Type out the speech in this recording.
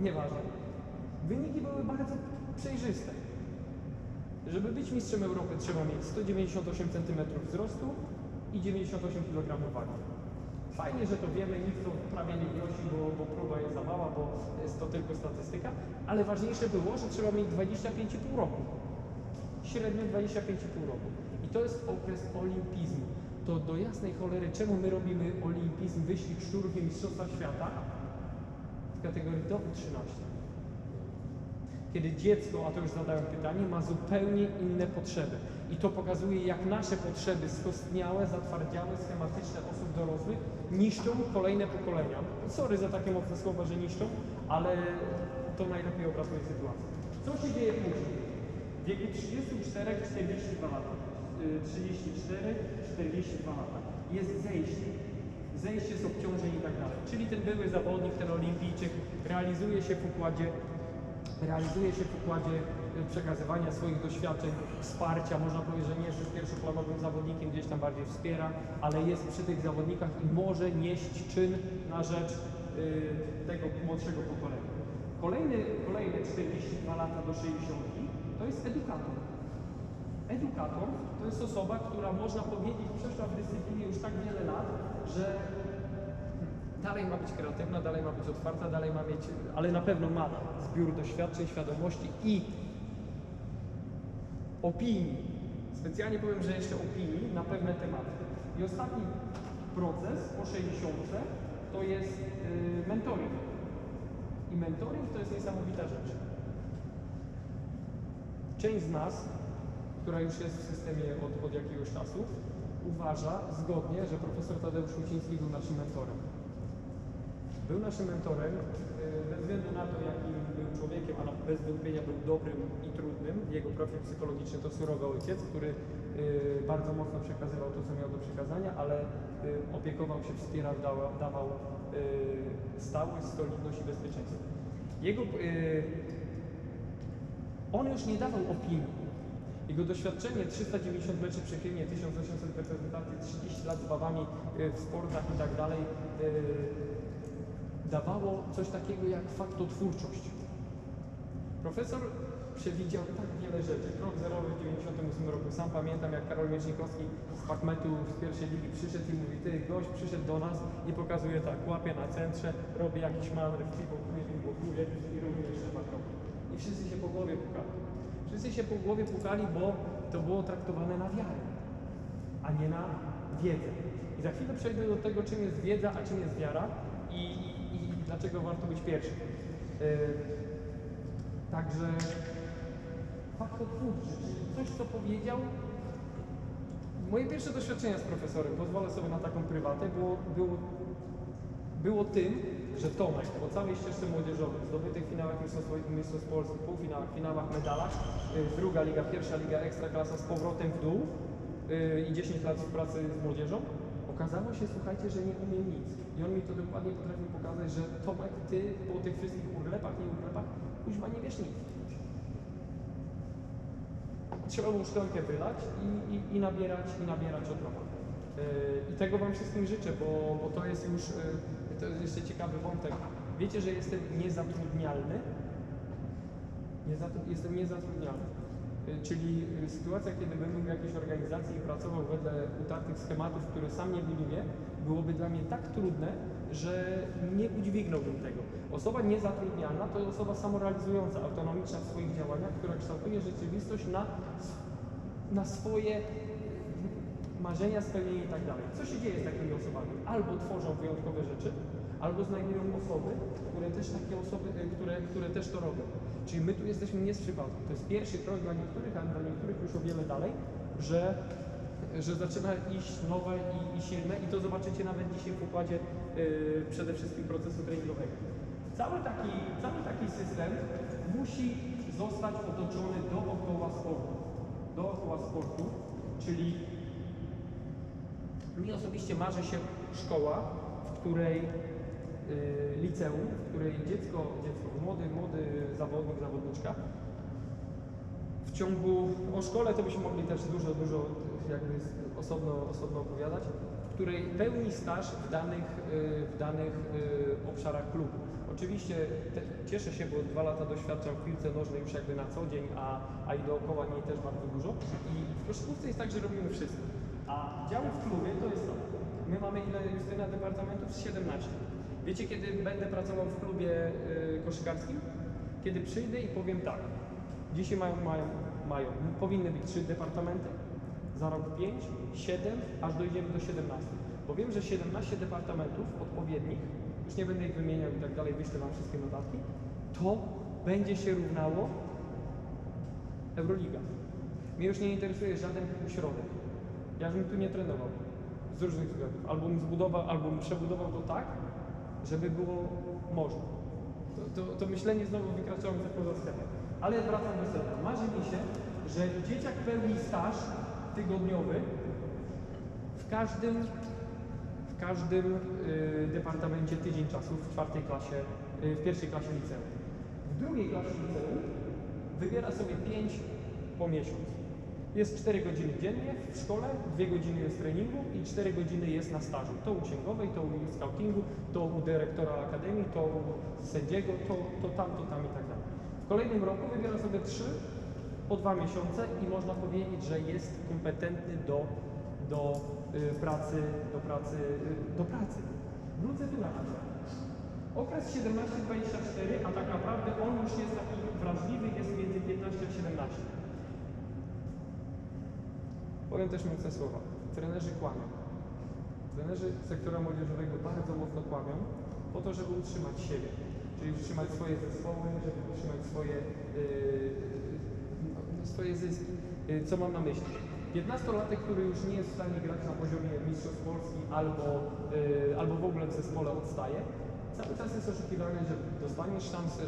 Nieważne. Wyniki były bardzo przejrzyste. Żeby być mistrzem Europy trzeba mieć 198 cm wzrostu i 98 kg wagi. Fajnie, że to wiemy, nikt to prawie nie wnosi, bo, bo próba jest za mała, bo jest to tylko statystyka, ale ważniejsze było, że trzeba mieć 25,5 roku. Średnio 25,5 roku. I to jest okres olimpizmu. To do jasnej cholery, czemu my robimy olimpizm, wyścig szczurów i mistrzostwa świata w kategorii do 13? kiedy dziecko, a to już zadałem pytanie, ma zupełnie inne potrzeby. I to pokazuje, jak nasze potrzeby skostniałe, zatwardziałe, schematyczne osób dorosłych niszczą kolejne pokolenia. Sorry za takie mocne słowa, że niszczą, ale to najlepiej obrazuje sytuację. Co się dzieje później? W wieku 34-42 lata. y, 34-42 lata. Jest zejście. Zejście z obciążeń i tak dalej. Czyli ten były zawodnik, ten olimpijczyk realizuje się w układzie realizuje się w układzie y, przekazywania swoich doświadczeń, wsparcia. Można powiedzieć, że nie jest pierwszoplanowym zawodnikiem, gdzieś tam bardziej wspiera, ale jest przy tych zawodnikach i może nieść czyn na rzecz y, tego młodszego pokolenia. Kolejny, kolejne 42 lata do 60 to jest edukator. Edukator to jest osoba, która można powiedzieć przeszła w dyscyplinie już tak wiele lat, że dalej ma być kreatywna, dalej ma być otwarta, dalej ma mieć, ale na pewno ma zbiór doświadczeń, świadomości i opinii. Specjalnie powiem, że jeszcze opinii na pewne tematy. I ostatni proces po 60 to jest yy, mentoring. I mentoring to jest niesamowita rzecz. Część z nas, która już jest w systemie od, od jakiegoś czasu, uważa zgodnie, że profesor Tadeusz Łuciński był naszym mentorem. Był naszym mentorem, bez względu na to, jakim był człowiekiem, a bez wątpienia był dobrym i trudnym. Jego profil psychologiczny to surowy ojciec, który yy, bardzo mocno przekazywał to, co miał do przekazania, ale yy, opiekował się, wspierał, dawał, dawał yy, stałość, solidność i bezpieczeństwo. Jego, on już nie dawał opinii. Jego doświadczenie 390 meczy przychylnie, 1800 reprezentacji, 30 lat z bawami y, w sportach i tak dalej y, dawało coś takiego jak faktotwórczość. Profesor przewidział tak wiele rzeczy. Krok zerowy w 98 roku. Sam pamiętam, jak Karol Miecznikowski z Pakmetu z pierwszej ligi przyszedł i mówi, ty gość przyszedł do nas i pokazuje tak, łapie na centrze, robi jakiś manewr, blokuje, blokuje i robi jeszcze dwa kroki. I wszyscy się po głowie pukali. Wszyscy się po głowie pukali, bo to było traktowane na wiarę, a nie na wiedzę. I za chwilę przejdę do tego, czym jest wiedza, a czym jest wiara i, i, i dlaczego warto być pierwszy. Yy, Także faktotwórczy, czyli coś, co powiedział. Moje pierwsze doświadczenia z profesorem, pozwolę sobie na taką prywatę, było, było, było tym, że Tomek po całej ścieżce młodzieżowej, zdobytych finałach Mistrzostw, Mistrzostw Polski, półfinałach, finałach, medalach, y, druga liga, pierwsza liga, ekstraklasa z powrotem w dół y, i 10 lat pracy z młodzieżą, okazało się, słuchajcie, że nie umiem nic. I on mi to dokładnie potrafił pokazać, że Tomek, ty po tych wszystkich urlepach, nie urlepach, kuźma nie wiesz nic. Trzeba mu szklankę wylać i, i, i nabierać, i nabierać od nowa. Yy, I tego Wam wszystkim życzę, bo, bo to jest już, to jest jeszcze ciekawy wątek. Wiecie, że jestem niezatrudnialny? Niezatru- jestem niezatrudnialny. Yy, Czyli yy, sytuacja, kiedy bym był w jakiejś organizacji i pracował wedle utartych schematów, które sam nie wylubię, byłoby dla mnie tak trudne, że nie udźwignąłbym tego. Osoba niezatrudnialna to osoba samorealizująca, autonomiczna w swoich działaniach, która kształtuje rzeczywistość na, na swoje marzenia, spełnienie i tak dalej. Co się dzieje z takimi osobami? Albo tworzą wyjątkowe rzeczy, albo znajdują osoby, które też takie osoby, y, które, które też to robią. Czyli my tu jesteśmy nie z przypadku. To jest pierwszy krok dla niektórych, a dla niektórych już o wiele dalej, że, że zaczyna iść nowe i, i silne i to zobaczycie nawet dzisiaj w układzie y, przede wszystkim procesu treningowego. Cały taki, cały taki system musi zostać otoczony dookoła sportu. Dookoła sportu, czyli mi osobiście marzy się szkoła, w której y, liceum, w której dziecko, dziecko, młody, młody zawodnik, zawodniczka w ciągu, o szkole to byśmy mogli też dużo, dużo jakby osobno, osobno opowiadać, w której pełni staż w danych, y, w danych y, obszarach klubu. Oczywiście te, cieszę się, bo dwa lata doświadczam w piłce nożnej już jakby na co dzień, a, a i dookoła niej też bardzo dużo. I w koszykówce jest tak, że robimy wszystko. A działy w klubie to jest tak. My mamy ile Justyna departamentów? Z 17. Wiecie, kiedy będę pracował w klubie y, koszykarskim? Kiedy przyjdę i powiem tak. Dzisiaj mają, mają, mają, powinny być trzy departamenty, za rok 5, 7, aż dojdziemy do 17. Bo wiem, że 17 departamentów odpowiednich, już nie będę ich wymieniał i tak dalej, wyślę Wam wszystkie notatki, to będzie się równało Euroliga. Mnie już nie interesuje żaden środek. Ja bym tu nie trenował. Z różnych względów. Albo bym zbudował, albo bym przebudował to tak, żeby było można. To, to, to myślenie znowu wykraczało mi poza schemę. Ale wracam do sedna. Marzy mi się, że dzieciak pełni staż tygodniowy w każdym, w każdym y, departamencie tydzień czasu w czwartej klasie, y, w pierwszej klasie liceum. W drugiej klasie liceum wybiera sobie 5 po miesiąc. Jest 4 godziny dziennie w szkole, 2 godziny jest treningu i 4 godziny jest na stażu. To u księgowej, to u scoutingu, to u dyrektora akademii, to u sędziego, to, to tam, to tam i tak dalej. W kolejnym roku wybiera sobie 3 po 2 miesiące i można powiedzieć, że jest kompetentny do, do y, pracy, do pracy, y, do pracy. Tu na chwilę. Okres 17-24, a tak naprawdę on już jest taki wrażliwy, jest między 15 a 17. Powiem też mocne słowa. Trenerzy kłamią. Trenerzy sektora młodzieżowego bardzo mocno kłamią po to, żeby utrzymać siebie. Czyli utrzymać swoje zespoły, żeby utrzymać swoje, yy, no, swoje zyski. Yy, co mam na myśli? 15-latek, który już nie jest w stanie grać na poziomie mistrzostw Polski albo, yy, albo w ogóle w zespole odstaje, cały czas jest oszukiwany, że dostaniesz szansę,